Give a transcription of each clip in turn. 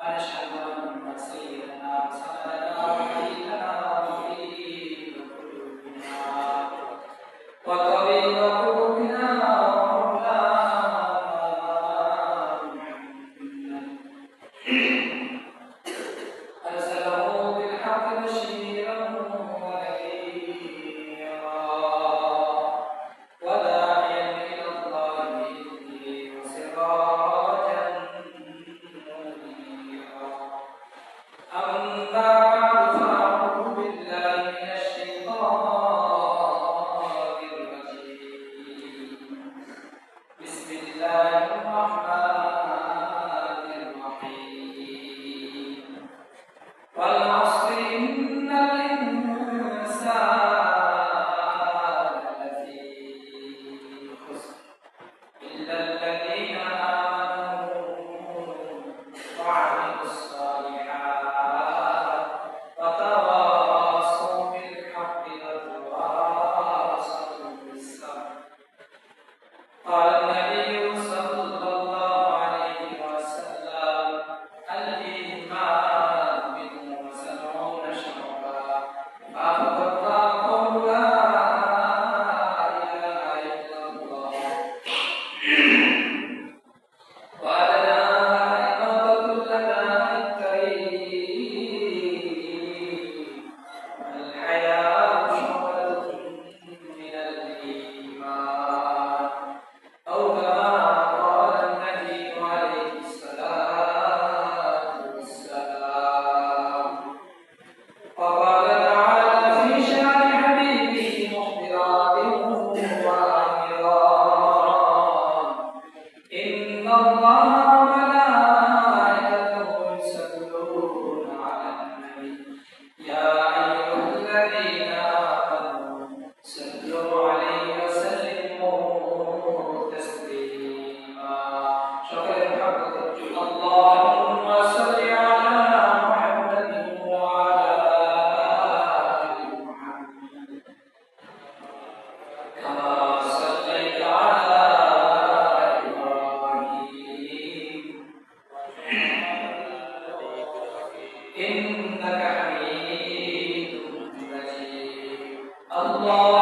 أشهد أن سيدنا محمدا عبده Amen. اللهم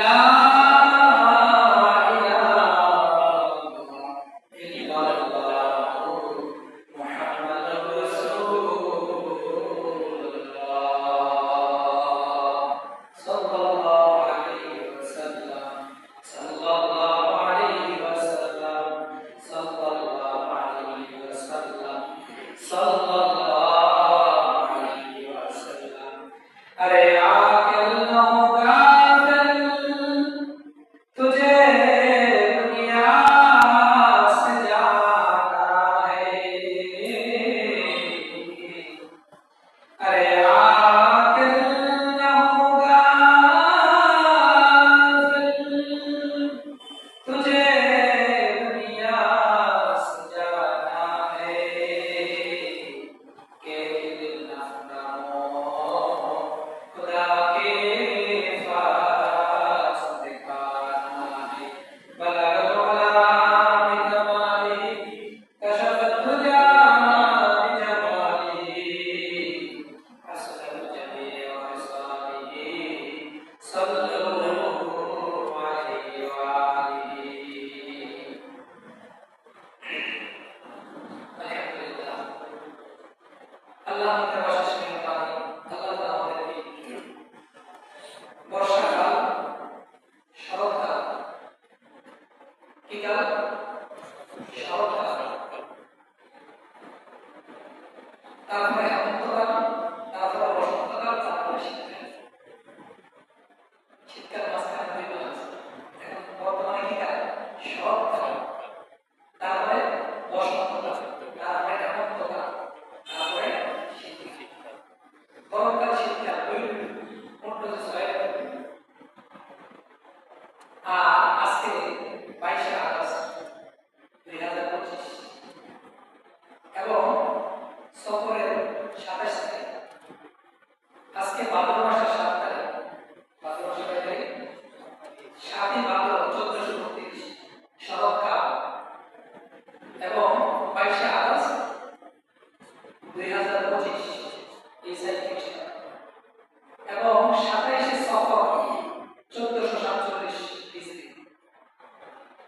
La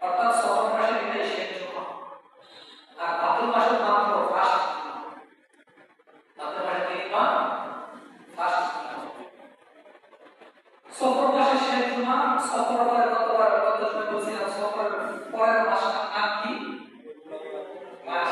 অর্থাৎ সফর মাসের এটাই শেষ জমা আর ভাদ্র মাসের মাত্র ফার্স্ট ভাদ্র মাসের তিনমা ফার্স্ট সফর মাসের শেষ জমা সফর পরে গতবার গত সময় বলছিলাম সফর পরের মাসটার নাম কি? মাস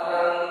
parang